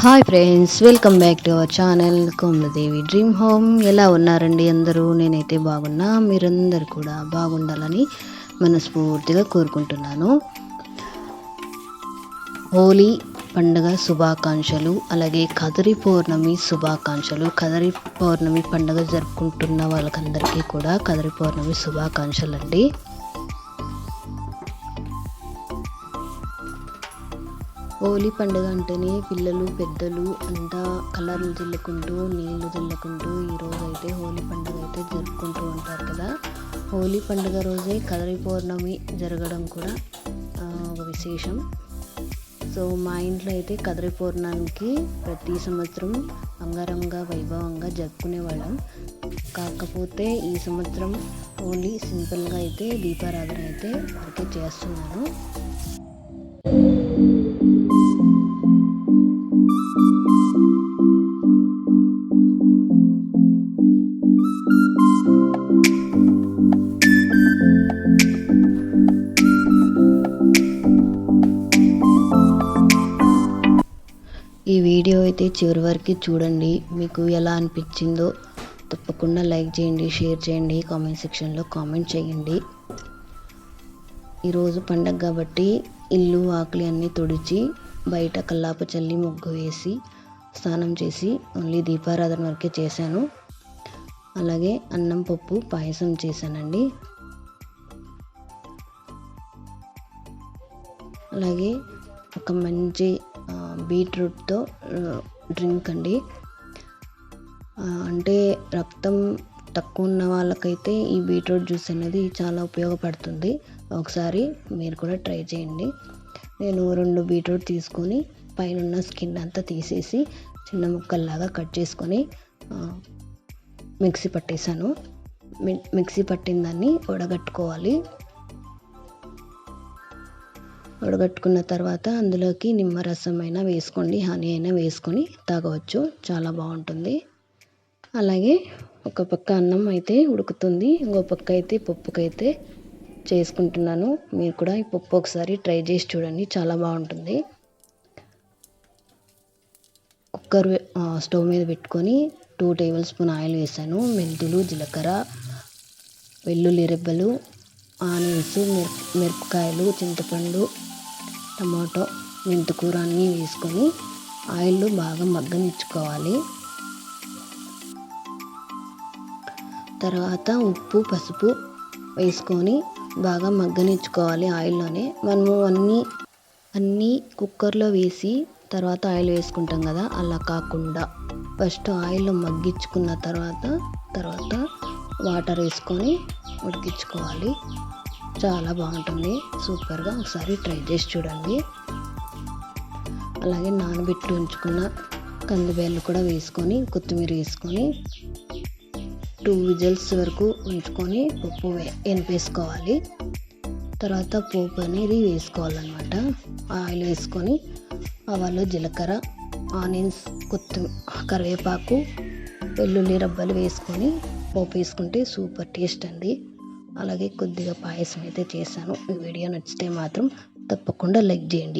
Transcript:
Hi friends welcome back to our channel Komaladevi dream home ఎలా ఉన్నారండి అందరూ? నేనైతే బాగున్నా. మీరందరూ కూడా బాగుండాలని మనస్ఫూర్తిగా కోరుకుంటున్నాను. హోలీ పండుగ శుభాకాంక్షలు అలాగే కదరి పౌర్ణమి శుభాకాంక్షలు. కదరి పౌర్ణమి పండుగ జరుపుకుంటున్న వాళ్ళకందరికీ కూడా కదరి పౌర్ణమి శుభాకాంక్షలు అండి హోలీ పండుగ అంటేనే పిల్లలు పెద్దలు అంతా కలర్లు చల్లుకుంటూ నీళ్ళు చల్లుకుంటూ ఈరోజు అయితే హోలీ పండుగ అయితే జరుపుకుంటూ ఉంటారు కదా. హోలీ పండుగ రోజే కదరి పౌర్ణమి జరగడం కూడా ఒక విశేషం. సో మా ఇంట్లో అయితే కదరి పౌర్ణానికి ప్రతి సంవత్సరం అంగరంగ వైభవంగా జరుపుకునేవాళ్ళం కాకపోతే ఈ సంవత్సరం ఓన్లీ సింపుల్గా అయితే దీపారాధన అయితే వరకే చేస్తున్నాను. వీడియో అయితే చివరి వరకు చూడండి. మీకు ఎలా అనిపించిందో తప్పకుండా లైక్ చేయండి షేర్ చేయండి కామెంట్ సెక్షన్లో కామెంట్ చేయండి. ఈరోజు పండగ కాబట్టి ఇల్లు ఆకలి అన్నీ తుడిచి బయట కల్లాప చల్లి ముగ్గు వేసి స్నానం చేసి ఓన్లీ దీపారాధన వరకే చేశాను. అలాగే అన్నం పప్పు పాయసం చేశానండి. అలాగే ఒక మంచి బీట్రూట్తో డ్రింక్ అండి. అంటే రక్తం తక్కువ ఉన్న వాళ్ళకైతే ఈ బీట్రూట్ జ్యూస్ అనేది చాలా ఉపయోగపడుతుంది. ఒకసారి మీరు కూడా ట్రై చేయండి. నేను రెండు బీట్రూట్ తీసుకొని పైన స్కిన్ అంతా తీసేసి చిన్న ముక్కల్లాగా కట్ చేసుకొని మిక్సీ పట్టేశాను. మిక్సీ పట్టిన దాన్ని వడగట్టుకోవాలి. వడగట్టుకున్న తర్వాత అందులోకి నిమ్మరసం అయినా వేసుకోండి హనీ అయినా వేసుకొని తాగవచ్చు. చాలా బాగుంటుంది. అలాగే ఒక పక్క అన్నం అయితే ఉడుకుతుంది. ఇంకో పక్క అయితే పప్పుకైతే చేసుకుంటున్నాను. మీరు కూడా ఈ పప్పు ఒకసారి ట్రై చేసి చూడండి. చాలా బాగుంటుంది. కుక్కర్ స్టవ్ మీద పెట్టుకొని టూ టేబుల్ స్పూన్ ఆయిల్ వేసాను. మెంతులు జీలకర్ర వెల్లుల్లి రెబ్బలు ఆనియన్స్ మిరపకాయలు చింతపండు టమాటో మెంతికూర అన్నీ వేసుకొని ఆయిల్లో బాగా మగ్గనిచ్చుకోవాలి. తర్వాత ఉప్పు పసుపు వేసుకొని బాగా మగ్గనిచ్చుకోవాలి ఆయిల్లోనే. మనము అన్నీ అన్నీ కుక్కర్లో వేసి తర్వాత ఆయిల్ వేసుకుంటాం కదా అలా కాకుండా ఫస్ట్ ఆయిల్లో మగ్గించుకున్న తర్వాత తర్వాత వాటర్ వేసుకొని ఉడికించుకోవాలి. చాలా బాగుంటుంది. సూపర్గా ఒకసారి ట్రై చేసి చూడండి. అలాగే నానబెట్టి ఉంచుకున్న కందిబేళ్ళు కూడా వేసుకొని కొత్తిమీర వేసుకొని టూ విజిల్స్ వరకు ఉంచుకొని పప్పు ఎనిపేసుకోవాలి తర్వాత పోపు అనేది వేసుకోవాలన్నమాట. ఆయిల్ వేసుకొని ఆవాలు జీలకర్ర ఆనియన్స్ కొత్తి కరివేపాకు వెల్లుల్లి రబ్బలు వేసుకొని పోపు వేసుకుంటే సూపర్ టేస్ట్ అండి. అలాగే కొద్దిగా పాయసం అయితే చేశాను. ఈ వీడియో నచ్చితే మాత్రం తప్పకుండా లైక్ చేయండి.